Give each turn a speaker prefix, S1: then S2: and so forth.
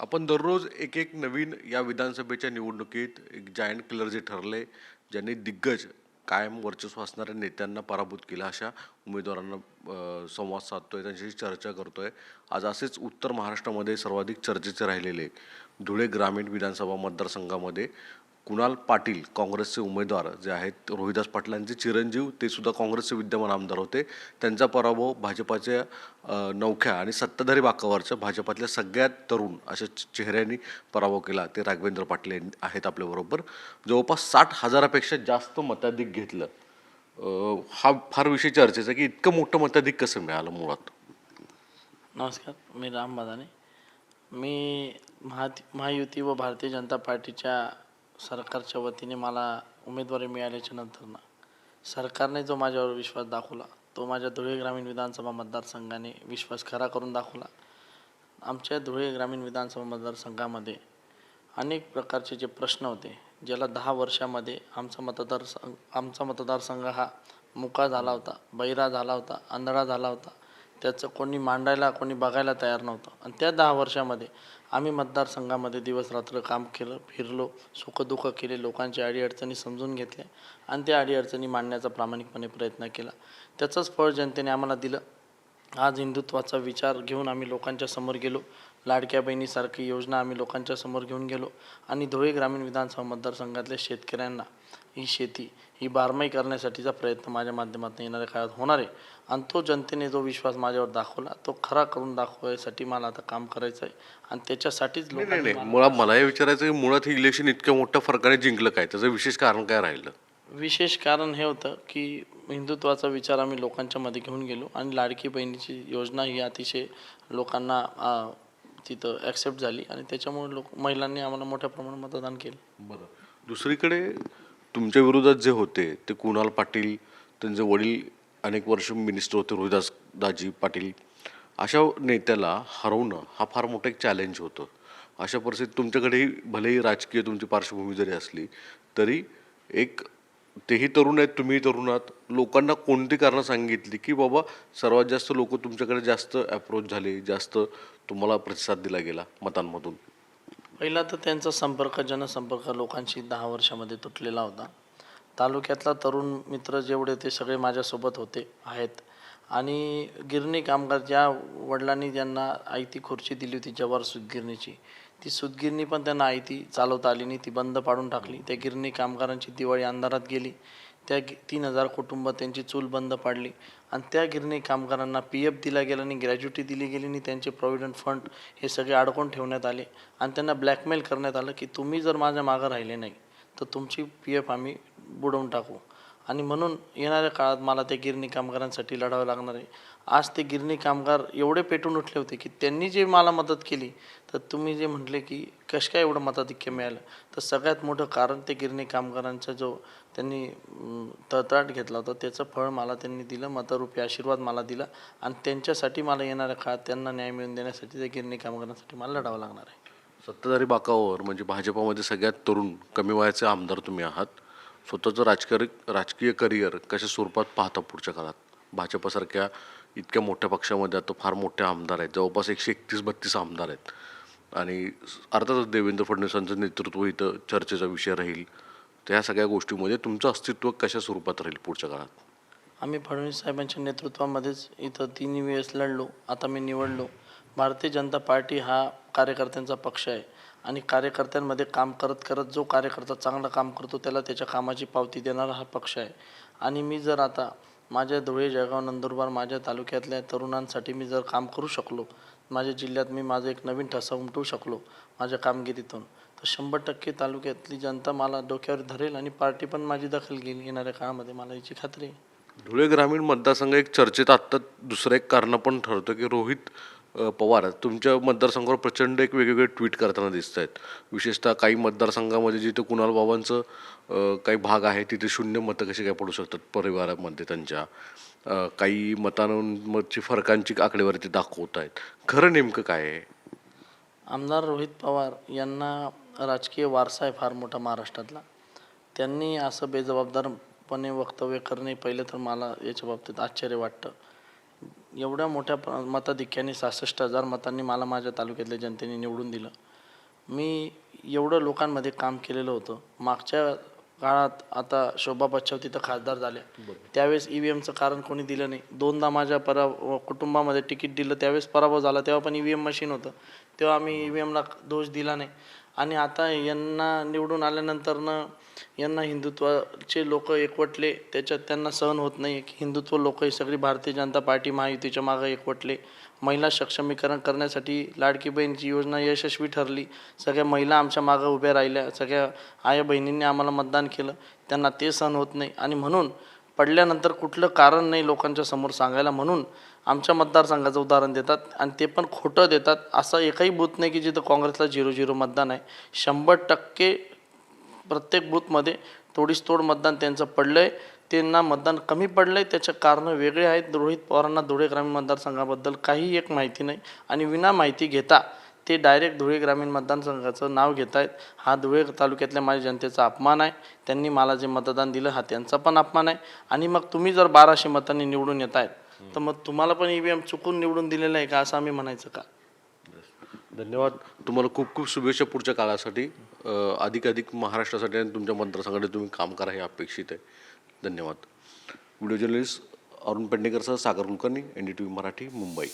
S1: आपण दररोज एक एक नवीन या विधानसभेच्या निवडणुकीत एक जायंट किलर जे ठरले ज्यांनी दिग्गज कायम वर्चस्व असणाऱ्या नेत्यांना पराभूत केला अशा उमेदवारांना संवाद साधतोय त्यांच्याशी चर्चा करतोय. आज असेच उत्तर महाराष्ट्रामध्ये सर्वाधिक चर्चेचे राहिलेले धुळे ग्रामीण विधानसभा मतदारसंघामध्ये कुणाल पाटील काँग्रेसचे उमेदवार जे आहेत रोहिदास पाटलांचे चिरंजीव ते सुद्धा काँग्रेसचे विद्यमान आमदार होते. त्यांचा पराभव भाजपाच्या नौख्या आणि सत्ताधारी बाकावरच्या भाजपातल्या सगळ्यात तरुण अशा चेहऱ्यांनी पराभव केला. ते राघवेंद्र पाटील यांनी- आहेत आपल्याबरोबर जवळपास साठ हजारापेक्षा जास्त मताधिक घेतलं. हा फार विषय चर्चेचा की इतकं मोठं मताधिक कसं मिळालं मुळात?
S2: नमस्कार मी राम मदाने मी महा महायुती व भारतीय जनता पार्टीच्या सरकारच्या वतीने मला उमेदवारी मिळाल्याच्या नंतर ना सरकारने जो माझ्यावर विश्वास दाखवला तो माझ्या धुळे ग्रामीण विधानसभा मतदारसंघाने विश्वास खरा करून दाखवला. आमच्या धुळे ग्रामीण विधानसभा मतदारसंघामध्ये अनेक प्रकारचे जे प्रश्न होते ज्याला दहा वर्षामध्ये आमचा मतदारसंघ आमचा मतदारसंघ हा मुका झाला होता बैरा झाला होता आंधळा झाला होता. त्याचं कोणी मांडायला कोणी बघायला तयार नव्हतं. आणि त्या दहा वर्षामध्ये आम्ही मतदारसंघामध्ये दिवसरात्र काम केलं फिरलो सुखदुःख केले लोकांच्या अडीअडचणी समजून घेतल्या आणि त्या अडीअडचणी मांडण्याचा प्रामाणिकपणे प्रयत्न केला. त्याचंच फळ जनतेने आम्हाला दिलं. आज हिंदुत्वाचा विचार घेऊन आम्ही लोकांच्या समोर गेलो. लाडक्या बहिणीसारखी योजना आम्ही लोकांच्या समोर घेऊन गेलो. आणि धुळे ग्रामीण विधानसभा मतदारसंघातल्या शेतकऱ्यांना ही शेती ही बारमाई करण्यासाठीचा प्रयत्न माझ्या माध्यमातून येणाऱ्या काळात होणार आहे. आणि तो जनतेने जो विश्वास माझ्यावर दाखवला तो खरा करून दाखवायसाठी मला आता काम करायचं आहे. आणि त्याच्यासाठीच
S1: मुळात मला हे विचारायचं की मुळात हे इलेक्शन इतक्या मोठ्या फरकाने जिंकलं काय? त्याचं विशेष कारण काय राहिलं?
S2: विशेष कारण हे होतं की हिंदुत्वाचा विचार आम्ही लोकांच्या मध्ये घेऊन गेलो आणि लाडकी बहिणीची योजना ही अतिशय लोकांना तिथं ॲक्सेप्ट झाली आणि त्याच्यामुळे लोक महिलांनी आम्हाला मोठ्या प्रमाणात मतदान केलं.
S1: बरं. दुसरीकडे तुमच्या विरोधात जे होते ते कुणाल पाटील त्यांचे वडील अनेक वर्ष मिनिस्टर होते रोहिदास दाजी पाटील अशा नेत्याला हरवणं हा फार मोठं एक चॅलेंज होतं. अशा परिस्थितीत तुमच्याकडेही भलेही राजकीय तुमची पार्श्वभूमी जरी असली तरी एक तेही तरुण आहेत तुम्ही तरुणात लोकांना कोणती कारणं सांगितली की बाबा सर्वात जास्त लोक तुमच्याकडे जास्त अप्रोच झाले जास्त तुम्हाला प्रतिसाद दिला गेला मतांमधून?
S2: पहिला तर त्यांचा संपर्क जनसंपर्क लोकांशी दहा वर्षामध्ये तुटलेला होता. तालुक्यातला तरुण मित्र जेवढे ते सगळे माझ्यासोबत होते आहेत. आणि गिरणी कामगार ज्या वडिलांनी त्यांना आयती खुर्ची दिली होती जवार सुतगिरणीची ती सुतगिरणी पण त्यांना आयती चालवता आली नाही ती बंद पाडून टाकली. त्या गिरणी कामगारांची दिवाळी अंधारात गेली. त्या गि तीन हजार कुटुंब त्यांची चूल बंद पाडली. आणि त्या गिरणी कामगारांना पी एफ दिला गेला आणि ग्रॅज्युटी दिली गेली आणि त्यांचे प्रॉव्हिडंट फंड हे सगळे अडकून ठेवण्यात आले. आणि त्यांना ब्लॅकमेल करण्यात आलं की तुम्ही जर माझ्या मागं राहिले नाही तर तुमची पी एफ आम्ही बुडवून टाकू. आणि म्हणून येणाऱ्या काळात मला त्या गिरणी कामगारांसाठी लढावं लागणार आहे. आज ते गिरणी कामगार एवढे पेटून उठले होते की त्यांनी जे मला मदत केली तर तुम्ही जे म्हटले की कशा काय एवढं मताधिक्य मिळालं? तर सगळ्यात मोठं कारण ते गिरणी कामगारांचा जो त्यांनी तळतळाट घेतला होता त्याचं फळ मला त्यांनी दिलं मतरूपी आशीर्वाद मला दिला आणि त्यांच्यासाठी मला येणाऱ्या काळात त्यांना न्याय मिळवून देण्यासाठी त्या गिरणी कामगारांसाठी मला लढावं लागणार आहे.
S1: सत्ताधारी बाकावर म्हणजे भाजपामध्ये सगळ्यात तरुण कमी वयाचे आमदार तुम्ही आहात. स्वतःचं राजकीय राजकीय करिअर कशा स्वरूपात पाहता पुढच्या काळात? भाजपसारख्या इतक्या मोठ्या पक्षामध्ये आता फार मोठे आमदार आहेत. जवळपास एकशे एकतीस बत्तीस आमदार आहेत. आणि अर्थातच देवेंद्र फडणवीसांचं नेतृत्व इथं चर्चेचा विषय राहील. तर ह्या सगळ्या गोष्टीमध्ये तुमचं अस्तित्व कशा स्वरूपात राहील पुढच्या काळात?
S2: आम्ही फडणवीस साहेबांच्या नेतृत्वामध्येच इथं तिन्ही वेळेस लढलो. आता मी निवडलो. भारतीय जनता पार्टी हा कार्यकर्त्यांचा पक्ष आहे. आणि कार्यकर्त्यांमध्ये काम करत करत जो कार्यकर्ता चांगलं काम करतो त्याला त्याच्या कामाची पावती देणारा हा पक्ष आहे. आणि मी जर आता माझ्या धुळे जळगाव नंदुरबार माझ्या तालुक्यातल्या तरुणांसाठी मी जर काम करू शकलो माझ्या जिल्ह्यात मी माझं एक नवीन ठसा उमटवू शकलो माझ्या कामगिरीतून तर शंभर टक्के तालुक्यातली जनता मला डोक्यावर धरेल आणि पार्टी पण माझी दखल घेईल येणाऱ्या काळामध्ये मला याची खात्री आहे.
S1: धुळे ग्रामीण मतदारसंघ एक चर्चेत आत्ता दुसरं एक कारण पण ठरतं की रोहित पवार तुमच्या मतदारसंघावर प्रचंड एक वेगवेगळे ट्विट करताना दिसत आहेत विशेषतः काही मतदारसंघामध्ये जिथे कुणाल बाबांचं काही भाग आहे तिथे शून्य मतं कशी काय पडू शकतात परिवारामध्ये त्यांच्या? काही मतांमधची फरकांची आकडेवारी ते दाखवत आहेत खरं नेमकं काय आहे?
S2: आमदार रोहित पवार यांना राजकीय वारसा आहे फार मोठा महाराष्ट्रातला. त्यांनी असं बेजबाबदारपणे वक्तव्य करणे पहिले तर मला याच्या बाबतीत आश्चर्य वाटतं. एवढ्या मोठ्या मताधिक्याने सहासष्ट हजार मतांनी मला माझ्या तालुक्यातल्या जनतेने निवडून दिलं. मी एवढं लोकांमध्ये काम केलेलं होतं. मागच्या काळात आता शोभा बच्चाव तिथं खासदार झाल्या त्यावेळेस ई व्ही एमचं कारण कोणी दिलं नाही. दोनदा माझ्या परा कुटुंबामध्ये तिकीट दिलं. त्यावेळेस पराभव झाला. तेव्हा पण ई व्ही एम मशीन होतं. तेव्हा आम्ही ई व्ही एमला दोष दिला नाही. आणि आता यांना निवडून आल्यानंतरनं यांना हिंदुत्वाचे लोक एकवटले त्याच्यात त्यांना सहन होत नाही. की हिंदुत्व लोक ही सगळी भारतीय जनता पार्टी महायुतीच्या मागं एकवटले. महिला सक्षमीकरण करण्यासाठी लाडकी बहीणची योजना यशस्वी ठरली. सगळ्या महिला आमच्या मागं उभ्या राहिल्या. सगळ्या आया बहिणींनी आम्हाला मतदान केलं. त्यांना ते सहन होत नाही. आणि म्हणून पडल्यानंतर कुठलं कारण नाही लोकांच्या समोर सांगायला म्हणून आमच्या मतदारसंघाचं उदाहरण देतात आणि ते पण खोटं देतात. असं एकही बूथ नाही की जिथं काँग्रेसला झिरो झिरो मतदान आहे. शंभर टक्के प्रत्येक बूथमध्ये तोडीस तोड मतदान त्यांचं पडलं आहे त्यांना मतदान कमी पडलं आहे त्याचं कारणं वेगळे आहेत. रोहित पवारांना धुळे ग्रामीण मतदारसंघाबद्दल काही एक माहिती नाही. आणि विना माहिती घेता ते डायरेक्ट धुळे ग्रामीण मतदारसंघाचं नाव घेत आहेत. हा धुळे तालुक्यातल्या माझ्या जनतेचा अपमान आहे. त्यांनी मला जे मतदान दिलं हा त्यांचा पण अपमान आहे. आणि मग तुम्ही जर बाराशे मतांनी निवडून येत आहेत तर मग तुम्हाला पण ई व्ही एम चुकून निवडून दिलेलं आहे का? असं आम्ही म्हणायचं का?
S1: धन्यवाद. तुम्हाला खूप खूप शुभेच्छा पुढच्या काळासाठी. अधिकाधिक अधिक अधिक महाराष्ट्रासाठी आणि तुमच्या मतदारसंघासाठी तुम्ही काम करा हे अपेक्षित आहे. धन्यवाद. Video journalist Arun पेडणेकरसह Sagar Kulkarni N D T V Marathi Mumbai.